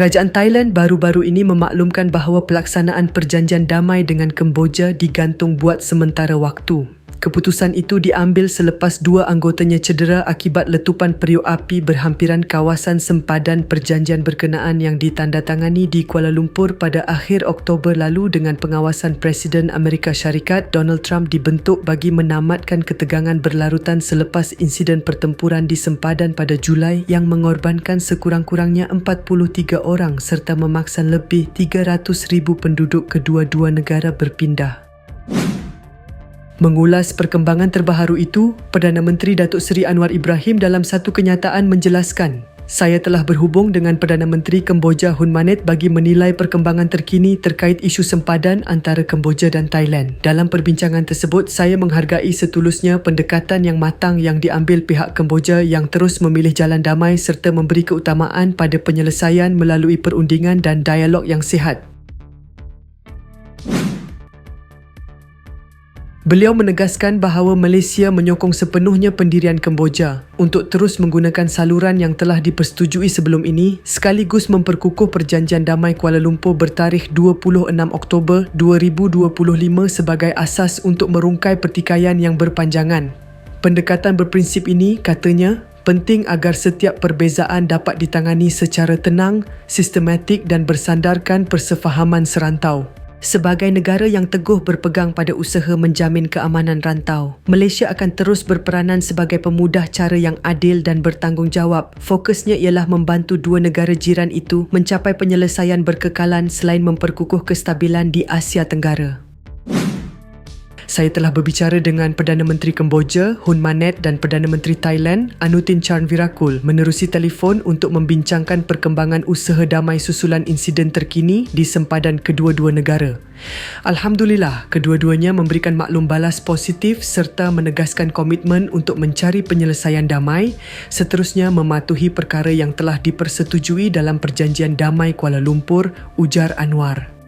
Kerajaan Thailand baru-baru ini memaklumkan bahawa pelaksanaan perjanjian damai dengan Kemboja digantung buat sementara waktu. Keputusan itu diambil selepas dua anggotanya cedera akibat letupan periuk api berhampiran kawasan sempadan perjanjian berkenaan yang ditandatangani di Kuala Lumpur pada akhir Oktober lalu dengan pengawasan Presiden Amerika Syarikat Donald Trump dibentuk bagi menamatkan ketegangan berlarutan selepas insiden pertempuran di sempadan pada Julai yang mengorbankan sekurang-kurangnya 43 orang serta memaksa lebih 300,000 penduduk kedua-dua negara berpindah. Mengulas perkembangan terbaharu itu, Perdana Menteri Datuk Seri Anwar Ibrahim dalam satu kenyataan menjelaskan, saya telah berhubung dengan Perdana Menteri Kemboja Hun Manet bagi menilai perkembangan terkini terkait isu sempadan antara Kemboja dan Thailand. Dalam perbincangan tersebut, saya menghargai setulusnya pendekatan yang matang yang diambil pihak Kemboja yang terus memilih jalan damai serta memberi keutamaan pada penyelesaian melalui perundingan dan dialog yang sihat. Beliau menegaskan bahawa Malaysia menyokong sepenuhnya pendirian Kemboja untuk terus menggunakan saluran yang telah dipersetujui sebelum ini sekaligus memperkukuh perjanjian damai Kuala Lumpur bertarikh 26 Oktober 2025 sebagai asas untuk merungkai pertikaian yang berpanjangan. Pendekatan berprinsip ini, katanya, penting agar setiap perbezaan dapat ditangani secara tenang, sistematik dan bersandarkan persefahaman serantau. Sebagai negara yang teguh berpegang pada usaha menjamin keamanan rantau, Malaysia akan terus berperanan sebagai pemudah cara yang adil dan bertanggungjawab. Fokusnya ialah membantu dua negara jiran itu mencapai penyelesaian berkekalan selain memperkukuh kestabilan di Asia Tenggara. Saya telah berbicara dengan Perdana Menteri Kemboja, Hun Manet dan Perdana Menteri Thailand, Anutin Charnvirakul menerusi telefon untuk membincangkan perkembangan usaha damai susulan insiden terkini di sempadan kedua-dua negara. Alhamdulillah, kedua-duanya memberikan maklum balas positif serta menegaskan komitmen untuk mencari penyelesaian damai, seterusnya mematuhi perkara yang telah dipersetujui dalam Perjanjian Damai Kuala Lumpur, ujar Anwar.